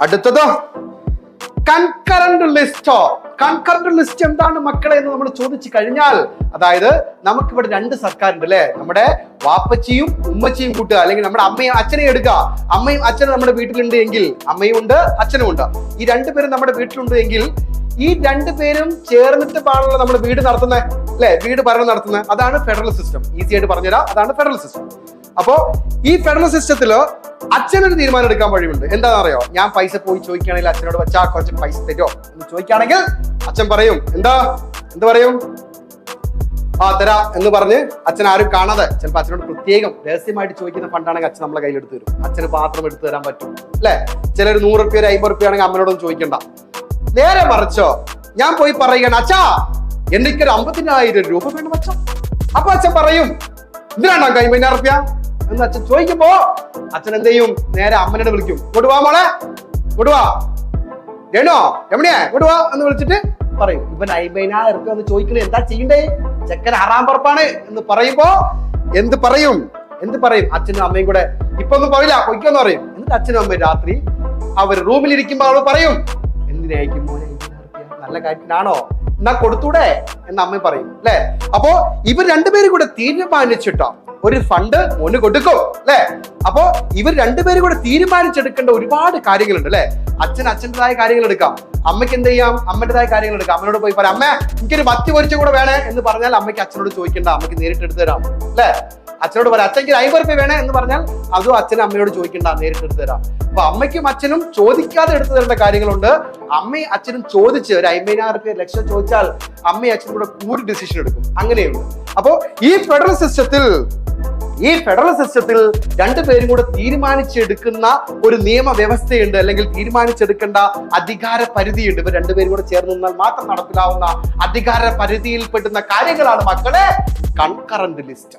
അടുത്തത് concurrent ലിസ്റ്റോ. Concurrent list എന്താണ് മക്കളെ എന്ന് നമ്മൾ ചോദിച്ചു കഴിഞ്ഞാൽ അതായത് നമുക്കിവിടെ രണ്ട് സർക്കാരുണ്ട് അല്ലെ? നമ്മുടെ വാപ്പച്ചിയും ഉമ്മച്ചിയും കൂട്ടുക അല്ലെങ്കിൽ നമ്മുടെ അമ്മയും അച്ഛനെയും എടുക്കുക. അമ്മയും അച്ഛനും നമ്മുടെ വീട്ടിലുണ്ട് എങ്കിൽ അമ്മയും ഉണ്ട് അച്ഛനും ഉണ്ട്. ഈ രണ്ടുപേരും നമ്മുടെ വീട്ടിലുണ്ട് എങ്കിൽ ഈ രണ്ടുപേരും ചേർന്നിട്ട് പാടുള്ള നമ്മുടെ വീട് നടത്തുന്ന? അല്ലെ? വീട് ഭരണം നടത്തുന്ന. അതാണ് ഫെഡറൽ സിസ്റ്റം. ഈസി ആയിട്ട് പറഞ്ഞുതരാം. അതാണ് ഫെഡറൽ സിസ്റ്റം. അപ്പോ ഈ ഫെഡറൽ സിസ്റ്റത്തിൽ അച്ഛനൊരു തീരുമാനം എടുക്കാൻ വഴിയുണ്ട്. എന്താണെന്ന് അറിയോ ഞാൻ പൈസ പോയി ചോദിക്കുകയാണെങ്കിൽ അച്ഛനോട് വെച്ചാ കുറച്ച് പൈസ തരുമോ? എന്ന് ചോദിക്കുകയാണെങ്കിൽ അച്ഛൻ പറയും എന്താ? എന്ത് പറയും? ആ തരാ എന്ന് പറഞ്ഞ് അച്ഛൻ ആരും കാണാതെ ചിലപ്പോൾ അച്ഛനോട് പ്രത്യേകം രഹസ്യമായിട്ട് ചോദിക്കുന്ന ഫണ്ടാണെങ്കിൽ അച്ഛൻ നമ്മളെ കയ്യിൽ എടുത്ത് തരും. അച്ഛന് പാത്രം എടുത്തു തരാൻ പറ്റും. അല്ലെ? ചിലർ നൂറ് റുപ്യ ഒരു അമ്പത് റുപ്യ ആണെങ്കിൽ അമ്മനോടൊന്നും ചോദിക്കണ്ട. നേരെ മറിച്ചോ ഞാൻ പോയി പറയുകയാണ് അച്ഛാ എനിക്കൊരു അമ്പതിനായിരം രൂപ വേണം അച്ഛ. അപ്പൊ അച്ഛൻ പറയും എന്തിനാണ് കൈമ്പതിനായിരം റുപ്യ? എന്ന് അച്ഛൻ ചോദിക്കുമ്പോ അച്ഛൻ എന്ത് ചെയ്യും? നേരെ അമ്മനോട് വിളിക്കും. കൊടുവാ മോളെ. ഇങ്ങോട്ട് വാ. രേണോ രമണിയെ? ഇങ്ങോട്ട് വാ. എന്ന് വിളിച്ചിട്ട് പറയും. ഇവൻ റുപ്യ എന്ന് ചോദിക്കണേ. എന്താ ചെയ്യണ്ടേ? ചെക്കൻ ആറാം പറപ്പാണ്. എന്ന് പറയുമ്പോ എന്ത് പറയും? എന്ത് പറയും? അച്ഛനും അമ്മയും കൂടെ ഇപ്പൊ ഒന്നും പറയില്ല. കൊയ്ക്കോന്ന് പറയും. എന്നിട്ട് അച്ഛനും അമ്മയും രാത്രി അവർ റൂമിൽ ഇരിക്കുമ്പോൾ അവൾ പറയും എന്തിനായിരിക്കും നല്ല കാര്യത്തിനാണോ എന്നാ കൊടുത്തൂടെ? എന്ന് അമ്മ പറയും അല്ലെ അപ്പോ ഇവർ രണ്ടുപേരും കൂടെ തീരുമാനിച്ചിട്ടോ ഒരു ഫണ്ട് മോന് കൊടുക്കും അല്ലെ അപ്പോ ഇവർ രണ്ടുപേരും കൂടെ തീരുമാനിച്ചെടുക്കേണ്ട ഒരുപാട് കാര്യങ്ങളുണ്ട് അല്ലെ അച്ഛൻ അച്ഛന്റെതായ കാര്യങ്ങൾ എടുക്കാം അമ്മയ്ക്ക് എന്ത് ചെയ്യാം? അമ്മന്റെതായ കാര്യങ്ങൾ എടുക്കാം അമ്മനോട് പോയി പറയാം അമ്മ എനിക്കൊരു മത്തി പൊരിച്ച കൂടെ വേണേ എന്ന് പറഞ്ഞാൽ അമ്മയ്ക്ക് അച്ഛനോട് ചോദിക്കണ്ട അമ്മയ്ക്ക് നേരിട്ട് എടുത്തു തരാം അല്ലെ അച്ഛനോട് പറയാം അച്ഛൻ എനിക്ക് റുപ്യ വേണേ എന്ന് പറഞ്ഞാൽ അതും അച്ഛനും അമ്മയോട് ചോദിക്കണ്ട നേരിട്ട് എടുത്തു തരാം. അപ്പൊ അമ്മയ്ക്കും അച്ഛനും ചോദിക്കാതെ എടുത്തു തരേണ്ട കാര്യങ്ങളുണ്ട്. അമ്മയും അച്ഛനും ചോദിച്ച് ഒരു അമ്പതിനായിരം റുപ്യ ലക്ഷം ചോദിച്ചാൽ അമ്മയും അച്ഛനും കൂടെ കൂടി ഡിസിഷൻ എടുക്കും. അങ്ങനെയുള്ളൂ അപ്പോ ഈ ഫെഡറൽ സിസ്റ്റത്തിൽ ഈ ഫെഡറൽ സിസ്റ്റത്തിൽ രണ്ടുപേരും കൂടെ തീരുമാനിച്ചെടുക്കുന്ന ഒരു നിയമവ്യവസ്ഥയുണ്ട് അല്ലെങ്കിൽ തീരുമാനിച്ചെടുക്കേണ്ട അധികാര പരിധിയുണ്ട് ഇവർ രണ്ടുപേരും കൂടെ ചേർന്ന് നിന്നാൽ മാത്രം നടപ്പിലാവുന്ന അധികാര പരിധിയിൽ പെടുന്ന കാര്യങ്ങളാണ് മക്കളെ കൺകറന്റ് ലിസ്റ്റ്